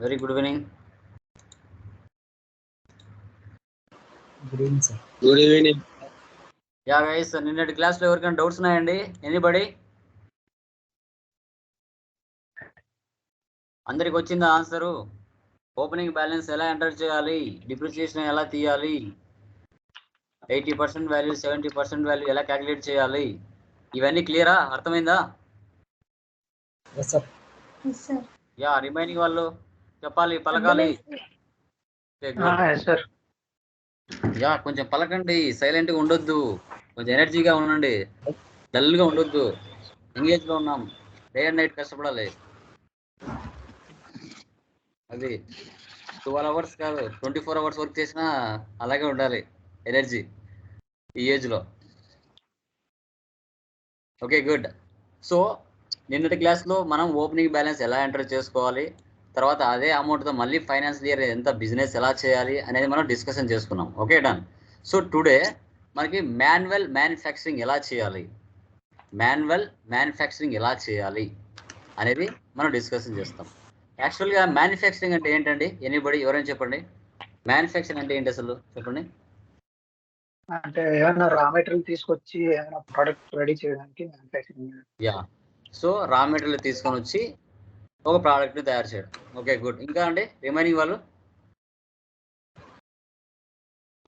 Very good evening good evening sir good evening ya guys నిన్నటి క్లాస్లో ఎవరికైనా doubts ఉన్నాయండి? ఎనీబడి అందరికి వచ్చిందా ఆన్సరు ఓపెనింగ్ బ్యాలెన్స్ ఎలా ఎంటర్ చేయాలి? డిప్రిసియేషన్ ఎలా తీయాలి? Eighty percent value seventy percent value ఎలా క్యాలిక్యులేట్ చేయాలి? ఇవన్నీ క్లియరా అర్థమైందా? యా రిమైనింగ్ వాళ్ళు చెప్పాలి పలకాలి. సార్ యా కొంచెం పలకండి సైలెంట్గా ఉండొద్దు. కొంచెం ఎనర్జీగా ఉండండి. డల్గా ఉండొద్దు. ఎంగేజ్గా ఉన్నాం. డే అండ్ నైట్ కష్టపడాలి. అది ట్వెల్వ్ అవర్స్ కాదు ట్వంటీ ఫోర్ అవర్స్ వర్క్ చేసినా అలాగే ఉండాలి ఎనర్జీ ఈ ఏజ్లో. ఓకే గుడ్ సో నిన్నటి క్లాస్లో మనం ఓపెనింగ్ బ్యాలెన్స్ ఎలా ఎంటర్ చేసుకోవాలి తర్వాత అదే అమౌంట్తో మళ్ళీ ఫైనాన్స్ ఇయర్ ఎంత బిజినెస్ ఎలా చేయాలి అనేది మనం డిస్కషన్ చేసుకున్నాం. Okay done. సో టుడే మనకి మాన్యువల్ మ్యానుఫ్యాక్చరింగ్ ఎలా చేయాలి? మాన్యువల్ మ్యానుఫ్యాక్చరింగ్ ఎలా చేయాలి అనేది మనం డిస్కషన్ చేస్తాం. యాక్చువల్గా మ్యానుఫ్యాక్చరింగ్ అంటే ఏంటండి? ఎనీబడి ఎవరైనా చెప్పండి. మ్యానుఫ్యాక్చరింగ్ అంటే ఏంటి అసలు? చెప్పండి. అంటే ఏమైనా రా మెటీరియల్ తీసుకొచ్చి ఏమైనా ప్రొడక్ట్ రెడీ చేయడానికి manufacturing. Ya. So raw material తీసుకొని వచ్చి ఒక ప్రోడక్ట్ని తయారు చేయడం. ఓకే గుడ్ ఇంకా అండి రిమైనింగ్ వాళ్ళు?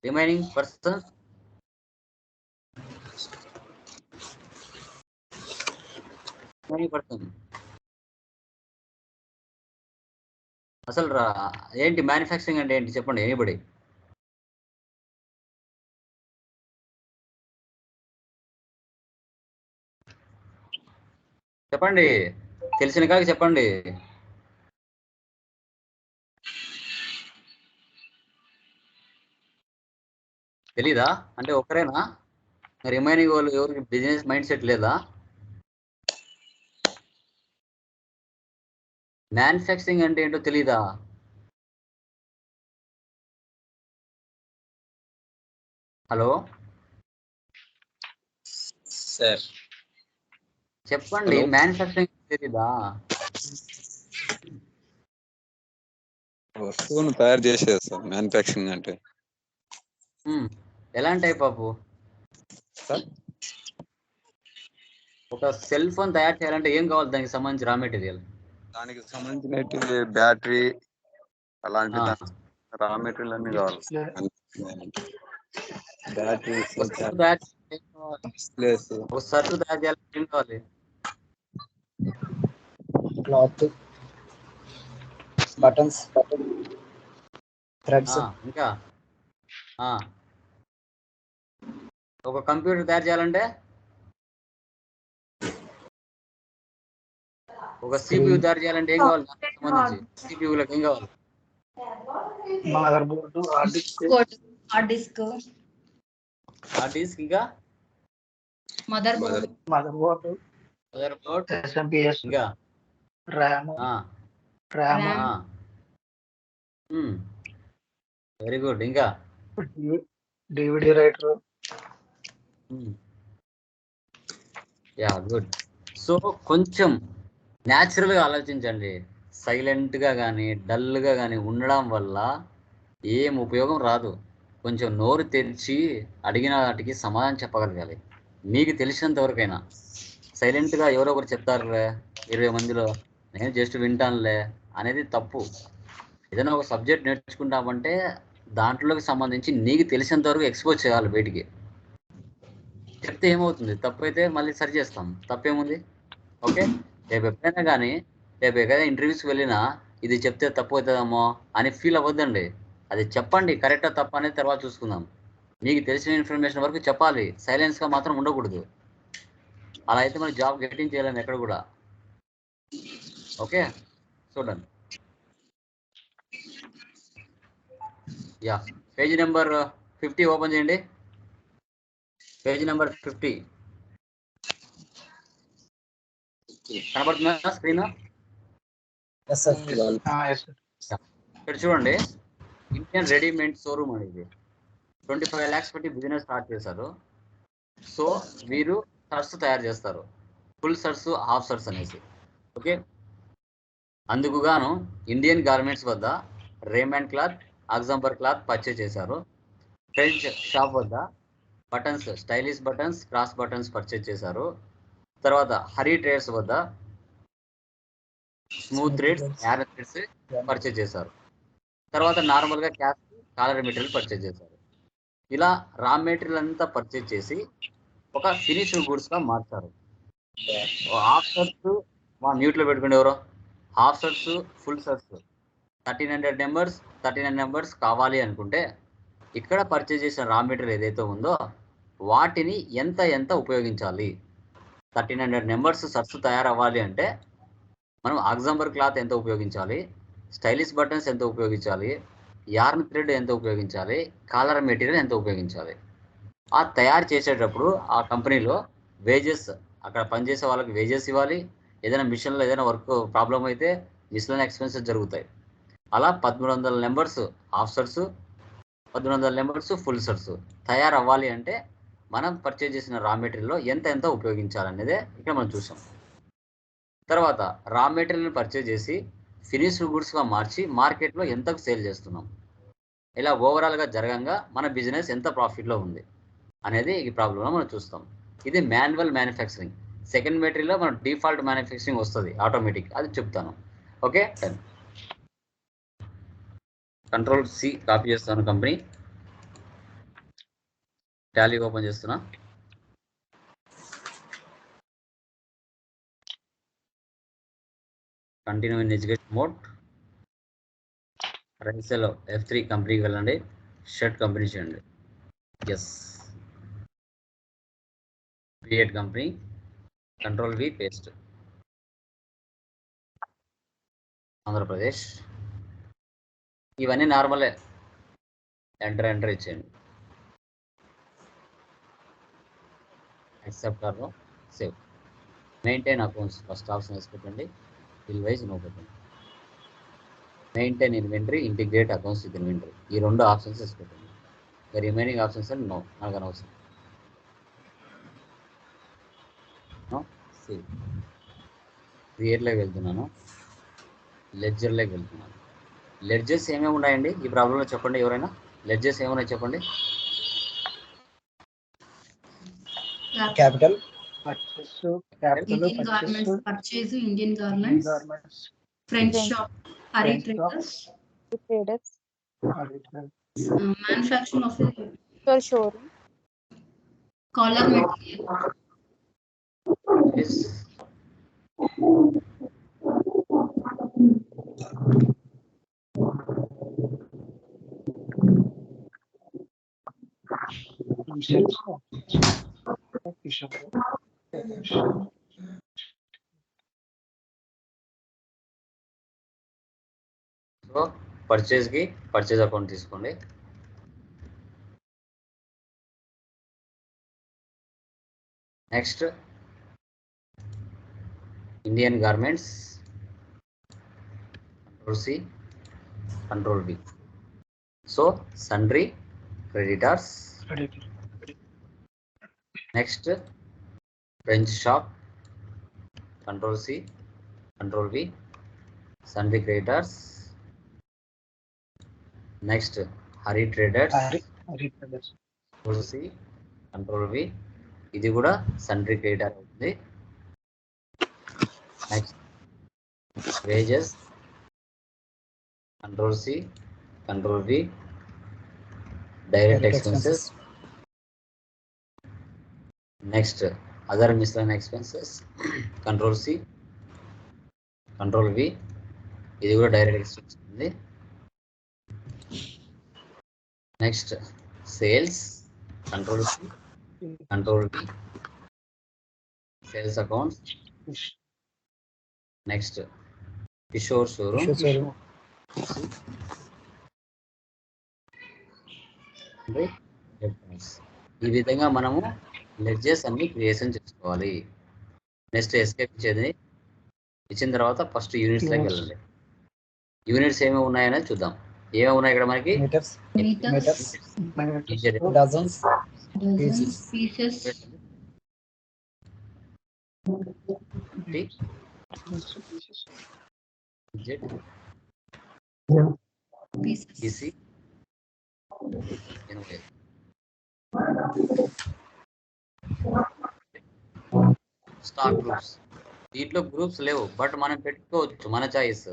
రిమైనింగ్ పర్సన్ రిమైనింగ్ పర్సన్ అసలు రా ఏంటి మ్యానుఫ్యాక్చరింగ్ అంటే ఏంటి? చెప్పండి ఎనీబడి చెప్పండి. తెలిసిన కాక చెప్పండి. తెలీదా? అంటే ఒకరేనా రిమైనింగ్ వాళ్ళు ఎవరికి బిజినెస్ మైండ్ సెట్ లేదా? మ్యానుఫ్యాక్చరింగ్ అంటే ఏంటో తెలీదా? హలో? సార్. చెప్పండి? మ్యానుఫ్యాక్చరింగ్ తెలీదా? వస్తువును తయారు చేసేది సార్ మ్యానుఫ్యాక్చరింగ్ అంటే. ఎలాంటి టైప్ ఆఫ్ సార్? ఒక సెల్ ఫోన్ తయారు చేయాలంటే ఏం కావాలి దానికి సంబంధించి రా మెటీరియల్ దానికి సంబంధించిన బ్యాటరీ అలాంటి రా మెటీరియల్ అన్ని కావాలి. బ్యాటరీ ఒక సర్టు తయారు చేయాలంటే ఏం కావాలి? Cloth buttons threads. ఇంకా? ఆ. ఒక కంప్యూటర్ తయారు చేయాలంటే? ఒక సిపియు తయారు చేయాలంటే ఏం కావాలి? దానికి సంబంధించి సిపియులకు ఏం కావాలి? Mother board hard disk. Hard disk. Hard disk ఇంకా? Mother board. Mother board. Very good ఇంకా DVD writer ya good so కొంచెం న్యాచురల్గా ఆలోచించండి. సైలెంట్గా కానీ డల్గా కానీ ఉండడం వల్ల ఏం ఉపయోగం రాదు. కొంచెం నోరు తెరిచి అడిగిన వాటికి సమాధానం చెప్పగలగాలి. మీకు తెలిసినంత వరకైనా సైలెంట్గా ఎవరో ఒకరు చెప్తారులే ఇరవై మందిలో. నేను జస్ట్ వింటానులే అనేది తప్పు. ఏదైనా ఒక సబ్జెక్ట్ నేర్చుకుంటామంటే దాంట్లోకి సంబంధించి నీకు తెలిసినంత వరకు ఎక్స్పోజ్ చేయాలి బయటికి. చెప్తే ఏమవుతుంది? తప్పు అయితే మళ్ళీ సరి చేస్తాం. తప్పేముంది? ఓకే? రేపు ఎప్పుడైనా కానీ రేపు ఎక్కడైనా ఇంటర్వ్యూస్కి వెళ్ళినా ఇది చెప్తే తప్పు అవుతుందేమో అని ఫీల్ అవ్వద్దండి. అది చెప్పండి కరెక్టా తప్ప అనేది తర్వాత చూసుకుందాం. మీకు తెలిసిన ఇన్ఫర్మేషన్ వరకు చెప్పాలి. సైలెన్స్గా మాత్రం ఉండకూడదు. అలా అయితే మనం జాబ్ గెటింగ్ చేయలేము ఎక్కడ కూడా. ఓకే? చూడండి. Ya page number fifty open చేయండి. Page number fifty. కనబడుతుందా స్క్రీన్? ఇక్కడ చూడండి. ఇండియన్ రెడీమేడ్ షోరూమ్ అనేది ట్వంటీ ఫైవ్ ల్యాక్స్ పెట్టి బిజినెస్ స్టార్ట్ చేశారు. సో వీరు షర్ట్స్ తయారు చేస్తారు. ఫుల్ షర్ట్స్ హాఫ్ షర్ట్స్ అనేసి. ఓకే? అందుకు గాను ఇండియన్ గార్మెంట్స్ వద్ద రేమండ్ క్లాత్ అగ్జంబర్ క్లాత్ పర్చేజ్ చేశారు. ఫ్రెంచ్ షాప్ వద్ద buttons stylish buttons cross buttons purchase చేశారు. తర్వాత హరీ ట్రేడ్స్ వద్ద స్మూత్ థ్రెడ్స్ యార్ థ్రెడ్స్ పర్చేజ్ చేశారు. తర్వాత నార్మల్గా క్యాప్ కాలర్ మెటీరియల్ పర్చేజ్ చేశారు. ఇలా రా మెటీరియల్ అంతా పర్చేజ్ చేసి ఒక ఫినిష్డ్ గూడ్స్గా మార్చారు. హాఫ్ షర్ట్స్ మా మ్యూట్లో పెట్టుకునే ఎవరో. Half shirts full shirts. Thirteen hundred numbers thirty nine numbers కావాలి అనుకుంటే ఇక్కడ పర్చేజ్ చేసిన రా మెటీరియల్ ఏదైతే ఉందో వాటిని ఎంత ఎంత ఉపయోగించాలి? థర్టీన్ హండ్రెడ్ నెంబర్స్ షర్ట్స్ తయారవ్వాలి అంటే మనం ఆగ్జంబర్ క్లాత్ ఎంత ఉపయోగించాలి? స్టైలిష్ బటన్స్ ఎంత ఉపయోగించాలి? యార్న్ థ్రెడ్ ఎంత ఉపయోగించాలి? కాలర్ మెటీరియల్ ఎంత ఉపయోగించాలి? ఆ తయారు చేసేటప్పుడు ఆ కంపెనీలో వేజెస్ అక్కడ పనిచేసే వాళ్ళకి వేజెస్ ఇవ్వాలి. ఏదైనా మిషన్లో ఏదైనా వర్క్ ప్రాబ్లం అయితే మిషన్ ఎక్స్పెన్సెస్ జరుగుతాయి. అలా పదమూడు వందల నెంబర్స్ హాఫ్ షర్ట్స్ పదమూడు వందల నెంబర్స్ ఫుల్ షర్ట్స్ తయారవ్వాలి అంటే మనం పర్చేజ్ చేసిన రా మెటీరియల్లో ఎంత ఎంత ఉపయోగించాలనేదే ఇక్కడ మనం చూసాం. తర్వాత రా మెటీరియల్ని పర్చేజ్ చేసి ఫినిష్డ్ గుడ్స్గా మార్చి మార్కెట్లో ఎంతకు సేల్ చేస్తున్నాం. ఇలా ఓవరాల్గా జరగంగా మన బిజినెస్ ఎంత ప్రాఫిట్లో ఉంది. అనేది ఈ ప్రాబ్లంలో మనం చూస్తాం. ఇది మాన్యువల్ మ్యానుఫ్యాక్చరింగ్ సెకండ్ మెటీరియల్లో మనం డిఫాల్ట్ మ్యానుఫ్యాక్చరింగ్ వస్తుంది ఆటోమేటిక్ అది చెప్తాను. ఓకే కంట్రోల్ సి కాపీ చేస్తాను కంపెనీ టాలీ ఓపెన్ చేస్తున్నా. కంటిన్యూ ఇన్ ఎడ్యుకేషన్ మోడ్ రైసెల్ ఎఫ్ త్రీ కంపెనీకి వెళ్ళండి. షర్ట్ కంపెనీ చేయండి. S create company control V paste Andhra Pradesh ఇవన్నీ నార్మలే ఎంటర్ ఎంటర్ ఇచ్చేయండి. Accept ఆర్లో save maintain accounts first option వేసి పెట్టండి. బిల్ వైజ్ నో పెట్టండి. Maintain inventory integrate accounts with inventory ఈ రెండు ఆప్షన్స్ వేసి పెట్టండి. రిమైనింగ్ ఆప్షన్స్ అండ్ నో నాకు అనవసరం క్రియేట్లోకి వెళ్తున్నాను. లెడ్జర్లోకి వెళ్తున్నాను. లెడ్జెస్ ఏమేమి ఉన్నాయండి? ఈ ప్రాబ్లంలో చెప్పండి ఎవరైనా. లెడ్జెస్ ఏమున్నాయి చెప్పండి. Capital. Purchase Indian garments French shop Hari. Traders. Manufacturing of showroom collar material Yes. So పర్చేస్కి purchase account తీసుకోండి next Indian garments control C control B so sundry creditors next French shop control C control V sundry creditors next Hari traders control C control V ఇది కూడా sundry creditor అవుతుంది next wages control C control V direct expenses next other miscellaneous expenses control C control V ఇది కూడా direct expense ఉంది next sales control C control V sales accounts next Kishore showroom ఈ విధంగా మనము ledges అన్ని creation చేసుకోవాలి. Next escape ఇచ్చేది ఇచ్చిన తర్వాత ఫస్ట్ యూనిట్స్లోకి వెళ్ళండి. యూనిట్స్ ఏమేమి ఉన్నాయనేది చూద్దాం. ఏమేమి ఉన్నాయి ఇక్కడ మనకి? మీటర్స్ స్టాక్ గ్రూప్స్ దీంట్లో గ్రూప్స్ లేవు బట్ మనం పెట్టుకోవచ్చు మన చాయిస్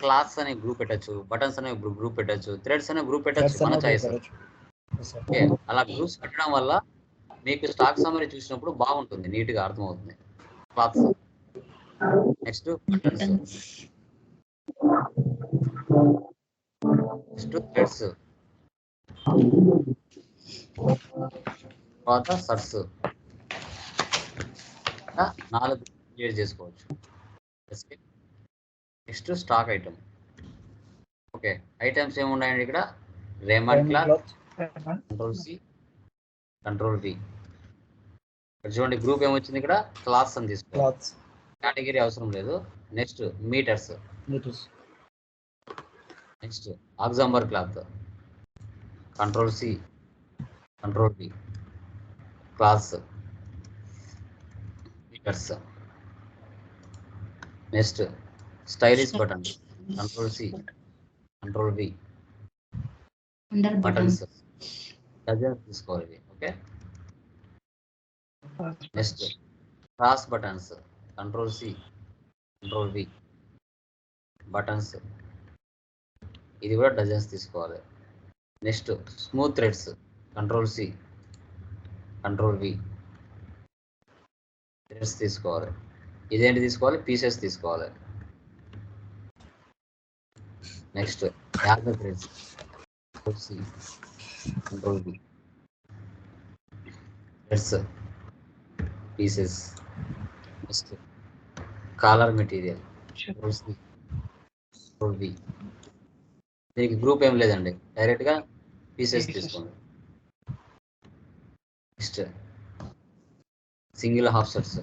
క్లాస్ అనే గ్రూప్ పెట్టచ్చు బటన్స్ అనే గ్రూప్ పెట్టచ్చు థ్రెడ్స్ అనే గ్రూప్ పెట్టచ్చు మన చాయిస్ ఓకే అలా గ్రూప్స్ పెట్టడం వల్ల మీకు స్టాక్ సమరీ చూసినప్పుడు బాగుంటుంది నీట్గా అర్థమవుతుంది. Cloths next buttons next threads. తర్వాత సర్స్. నాలుగు క్రియేట్ చేసుకోవచ్చు. Next stock item. Okay items ఏమున్నాయండి ఇక్కడ? Raymond cloth control C control V ఇక్కడ చూడండి గ్రూప్ ఏమొచ్చింది ఇక్కడ? క్లాత్స్ అని తీసుకోవాలి. కేటగిరీ అవసరం లేదు. Next meters. Meters. Next Oxemberg cloth. Control C control V cloths meters. Next stylish button. Control C control under buttons dozens తీసుకోవాలి. Okay next cross buttons control C control V buttons ఇది కూడా dozens తీసుకోవాలి. Next smooth threads control C control V threads తీసుకోవాలి. ఇదేంటి తీసుకోవాలి? Pieces తీసుకోవాలి. Next యాభై threads control C control V threads pieces next collar material దీనికి గ్రూప్ ఏం లేదండి. డైరెక్ట్గా పీసెస్. తీసుకోండి. Next single half sets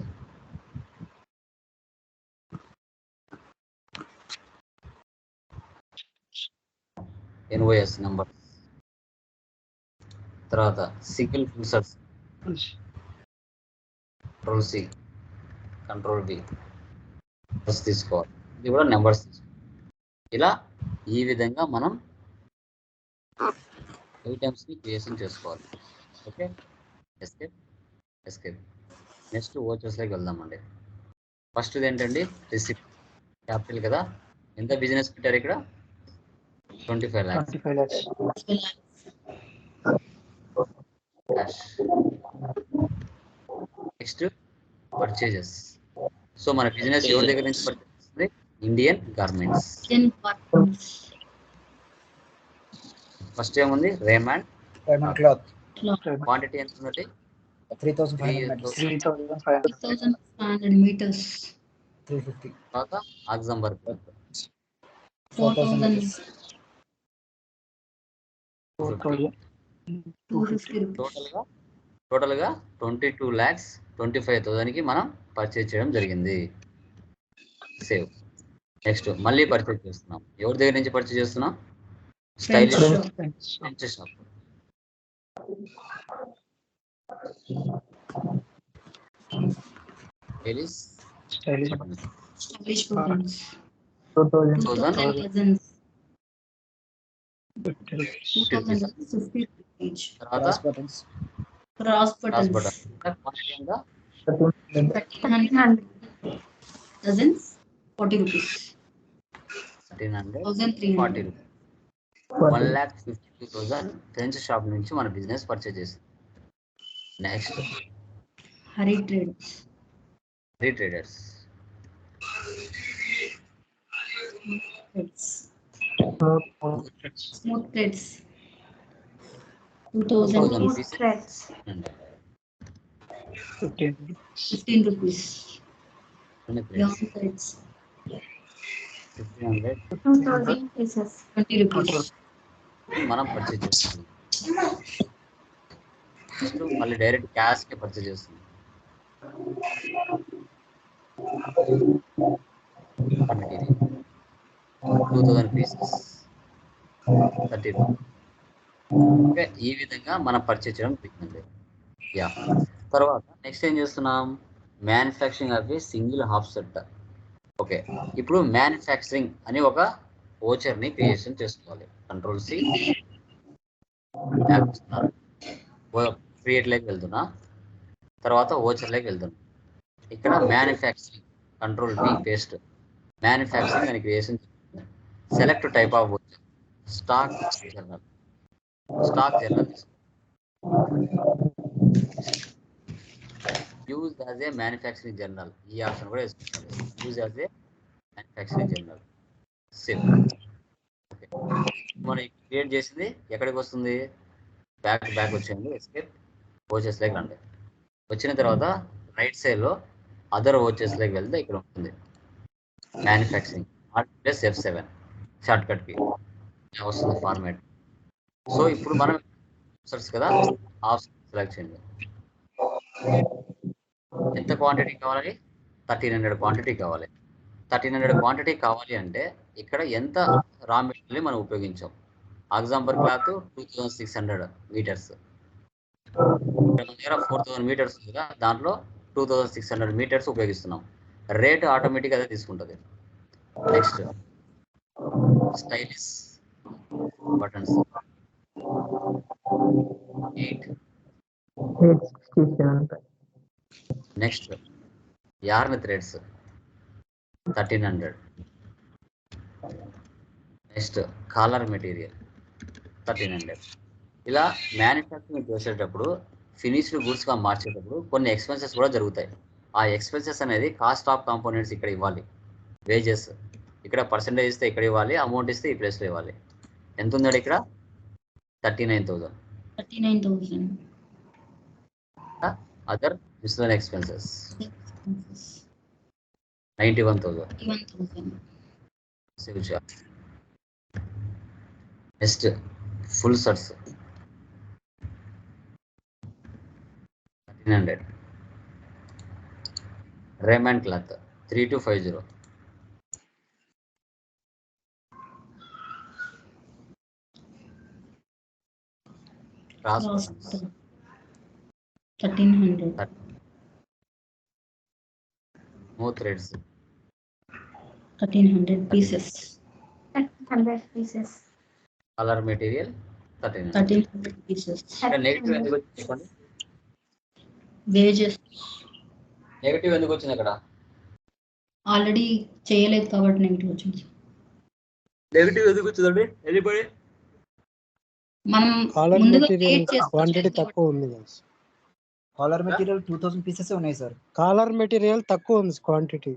NOS number తర్వాత single full sets C control B తీసుకోవాలి. ఇది కూడా నెంబర్స్ ఇలా ఈ విధంగా మనం ఐటమ్స్ని క్రియేషన్ చేసుకోవాలి. ఓకే ఎస్కేప్ ఎస్కేప్ నెక్స్ట్ ఓచర్స్లోకి వెళ్దామండి. ఫస్ట్ ఏంటండి? రిసిప్ట్ క్యాపిటల్ కదా? ఎంత బిజినెస్ పెట్టారు ఇక్కడ? Twenty five lakhs next purchases so మన బిజినెస్ ఎవరి దగ్గర నుంచి చేస్తుంది ఇండియన్ గార్మెంట్స్ ఫస్ట్ ఏముంది? రేమాండ్ క్లాత్ క్వాంటిటీ ఎంత ఉంది three thousand five hundred meters three thousand five hundred 2500 meters, three fifty తర్వాత Oxemberg four thousand 4000, meters four thousand 250 rupees, టోటల్గా? టోటల్గా twenty two lakhs twenty five థౌసండ్కి మనం పర్చేజ్ చేయడం జరిగింది. Save next మళ్ళీ పర్చేజ్ చేస్తున్నాం. ఎవరి దగ్గర నుంచి పర్చేజ్ చేస్తున్నాం? Stylish French shop Ellis stylish stylish buttons, two thousand 2000 dozens, fifty rupees 2000 rupees, 50 rupees each, తర్వాత క్రాస్ బటన్ క్వాంటిటీ ఎంత 1300 dozens, 40 rupees, thirteen hundred 1300. Forty rupees one lakh fifty two thousand French shop నుంచి మన business purchase చేసింది next Hari Trades, రీట్రేడర్స్ Trades, smooth threads, 2000 2000 rupees, 20 rupees, మనం purchase మళ్ళీ direct క్యాష్కి purchase two thousand pieces thirty okay ఈ విధంగా మనం purchase చేయడం యా తర్వాత నెక్స్ట్ ఏం చేస్తున్నాం? Manufacturing of a single half set okay ఇప్పుడు మ్యానుఫ్యాక్చరింగ్ అని ఒక ఓచర్ని క్రియేషన్ చేసుకోవాలి. కంట్రోల్ సి క్రియేట్ లైక్ వెళ్తున్నా. తర్వాత ఓచర్ లేకి వెళ్తున్నా. ఇక్కడ manufacturing control B paste manufacturing అని creation select type of voucher stock journal stock journal use as a manufacturing journal ఈ ఆప్షన్ కూడా వేసుకోవాలి use as a manufacturing journal same మనం క్రియేట్ చేసింది ఎక్కడికి వస్తుంది? బ్యాక్ బ్యాక్ వచ్చింది ఎస్కేప్ ఓచెస్ లైక్ రండి. వచ్చిన తర్వాత రైట్ సైడ్లో అదర్ ఓచెస్ లైక్ వెళ్తే ఇక్కడ ఉంటుంది. Manufacturing alt plus F seven short కట్కి వస్తుంది ఫార్మేట్ సో ఇప్పుడు మనం కదా. ఆప్షన్ సెలెక్ట్ చేయండి. ఎంత క్వాంటిటీ కావాలి? థర్టీన్ హండ్రెడ్ క్వాంటిటీ కావాలి. థర్టీన్ హండ్రెడ్ క్వాంటిటీ కావాలి అంటే ఇక్కడ ఎంత రా మెటీరియల్ మనం ఉపయోగించాం? Example cloth two thousand six hundred meters మన దగ్గర ఫోర్ థౌసండ్ మీటర్స్ ఉంది కదా దాంట్లో two thousand six hundred meters ఉపయోగిస్తున్నాం. Rate automatic అదే తీసుకుంటుంది. Next stylish buttons eight next yarn threads thirteen hundred next collar material thirteen hundred ఇలా manufacturing చేసేటప్పుడు finished గుడ్స్గా మార్చేటప్పుడు కొన్ని ఎక్స్పెన్సెస్ కూడా జరుగుతాయి. ఆ ఎక్స్పెన్సెస్ అనేది కాస్ట్ ఆఫ్ కాంపోనెంట్స్ ఇక్కడ ఇవ్వాలి. వేజెస్ ఇక్కడ పర్సంటేజ్ ఇస్తే ఇక్కడ ఇవ్వాలి అమౌంట్ ఇస్తే ఈ ప్లేస్లో ఇవ్వాలి. ఎంత ఉందండి ఇక్కడ? Thirty nine thousand thirty nine thousand other miscellaneous expenses. expenses. 91,000. 91,000. Save charge. Next, full sets. 1300. Raymond cloth. 3250. Cross. 1300. 1300. No threads thirteen hundred pieces hundred pieces collar material thirteen hundred. Thirteen hundred pieces negative ఎందుకు వచ్చింది చెప్పండి? Wages negative ఎందుకు వచ్చింది అక్కడ? Already చేయలేదు కాబట్టి negative వచ్చింది. Negative ఎందుకు వచ్చిందండి? ఎనీబడి మనం ముందుగా క్వాంటిటీ తక్కువ ఉంది guys. Collar material two thousand pieces ఉన్నాయి సార్ కాలర్ మెటీరియల్ తక్కువ ఉంది క్వాంటిటీ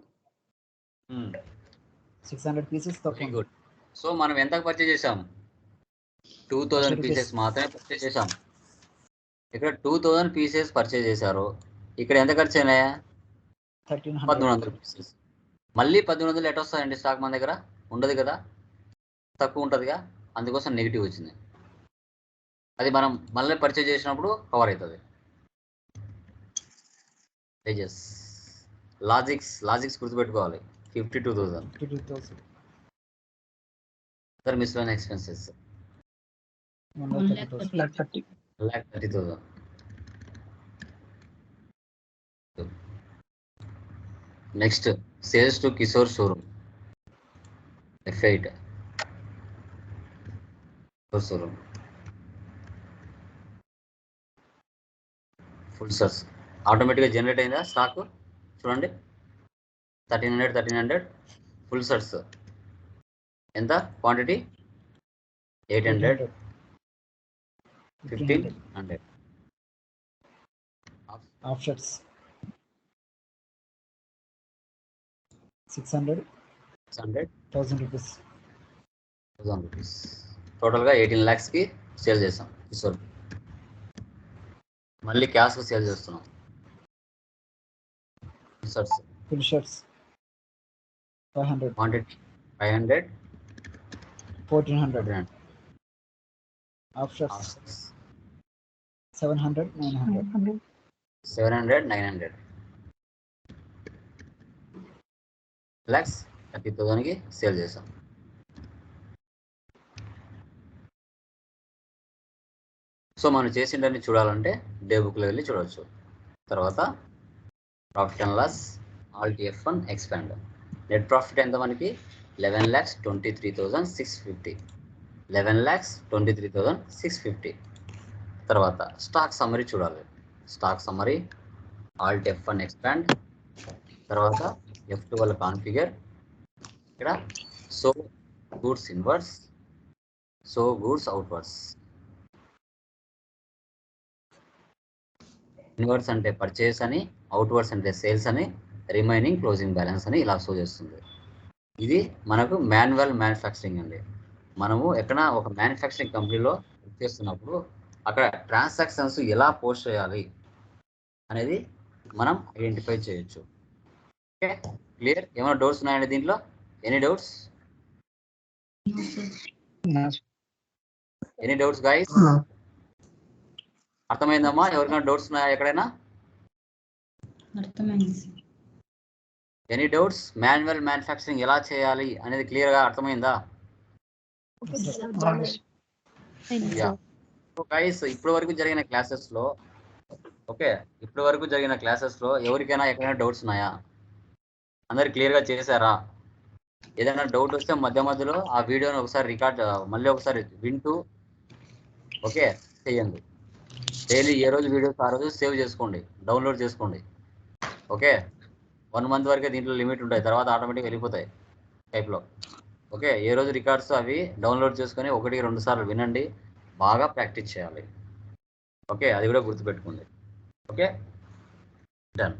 సిక్స్ హండ్రెడ్ పీసెస్ తక్కువ గుడ్ సో మనం ఎంత పర్చేజ్ చేసాం టూ థౌజండ్. పీసెస్ మాత్రమే పర్చేజ్ చేసాం ఇక్కడ టూ థౌజండ్ పీసెస్ పర్చేజ్ చేశారు. ఇక్కడ ఎంత ఖర్చు అయినాయా? థర్టీన్ పదమూడు వందల పీసెస్ మళ్ళీ పద్దెనిమిది వందలు ఎట్ వస్తాయండి స్టాక్ మన దగ్గర? ఉండదు కదా? తక్కువ ఉంటుందిగా? అందుకోసం నెగిటివ్ వచ్చింది. అది మనం మళ్ళీ పర్చేజ్ చేసినప్పుడు కవర్ అవుతుంది. పేజెస్ లాజిక్స్ లాజిక్స్ గుర్తుపెట్టుకోవాలి fifty two thousand fifty two thousand sir miscellaneous expenses one One thirty lakh thousand lakh thirty lakh thirty thousand. Next, sales to Kishore showroom. F8. Kishore showroom. Full shirts ఆటోమేటిక్గా generate అయిందా stock? చూడండి. Thirteen hundred thirteen hundred full shirts ఎంత? Quantity? Eight hundred. Fifteen hundred. Half shirts six hundred. Six hundred. Thousand rupees. Thousand rupees. టోటల్గా eighteen ల్యాక్స్కి sale చేస్తాం కిషోర్ మళ్ళీ క్యాష్కి sale చేస్తున్నాం. Shirts full shirts five hundred quantity five hundred fourteen hundred half shirts seven hundred nine hundred seven hundred nine hundred lakhs thirty థౌసండ్కి sale చేసాం so మనం చేసిండని చూడాలంటే day బుక్లో వెళ్ళి చూడవచ్చు. తర్వాత profit and loss alt F one expand net profit ఎంత మనకి? Eleven lakhs twenty three thousand six fifty eleven lakhs twenty three thousand six fifty తర్వాత స్టాక్ సమ్మరీ చూడాలి. Stock summary alt F one expand తర్వాత F two వల్ల configure ఇక్కడ so goods inwards so goods outwards inwards అంటే purchase అని outwards అంటే sales అని remaining closing balance అని ఇలా షో చేస్తుంది. ఇది మనకు మాన్యువల్ మ్యానుఫ్యాక్చరింగ్ అండి. మనము ఎక్కడ ఒక మ్యానుఫ్యాక్చరింగ్ కంపెనీలో చేస్తున్నప్పుడు అక్కడ ట్రాన్సాక్షన్స్ ఎలా పోస్ట్ చేయాలి అనేది మనం ఐడెంటిఫై చేయొచ్చు. ఓకే క్లియర్ ఏమైనా డౌట్స్ ఉన్నాయండి దీంట్లో? Any doubts any doubts guys అర్థమైందమ్మా? ఎవరికైనా డౌట్స్ ఉన్నాయా ఎక్కడైనా? అర్థమైంది ఎనీ డౌట్స్ మాన్యువల్ మ్యానుఫ్యాక్చరింగ్ ఎలా చేయాలి అనేది క్లియర్గా అర్థమైందా? యా సో గైస్ ఇప్పటి వరకు జరిగిన క్లాసెస్లో ఓకే ఇప్పటి వరకు జరిగిన క్లాసెస్లో ఎవరికైనా ఎక్కడైనా డౌట్స్ ఉన్నాయా? అందరు క్లియర్గా చేశారా? ఏదైనా డౌట్ వస్తే మధ్య మధ్యలో ఆ వీడియోని ఒకసారి రికార్డ్ మళ్ళీ ఒకసారి వింటూ ఓకే చేయండి. డైలీ ఏ రోజు వీడియోస్ ఆ రోజు సేవ్ చేసుకోండి డౌన్లోడ్ చేసుకోండి. ఓకే? వన్ మంత్ వరకే దీంట్లో లిమిట్ ఉంటాయి తర్వాత ఆటోమేటిక్ వెళ్ళిపోతాయి టైప్లో. ఓకే? ఏ రోజు రికార్డ్స్ అవి డౌన్లోడ్ చేసుకొని ఒకటి రెండు సార్లు వినండి బాగా ప్రాక్టీస్ చేయాలి. ఓకే? అది కూడా గుర్తుపెట్టుకోండి. ఓకే? డన్.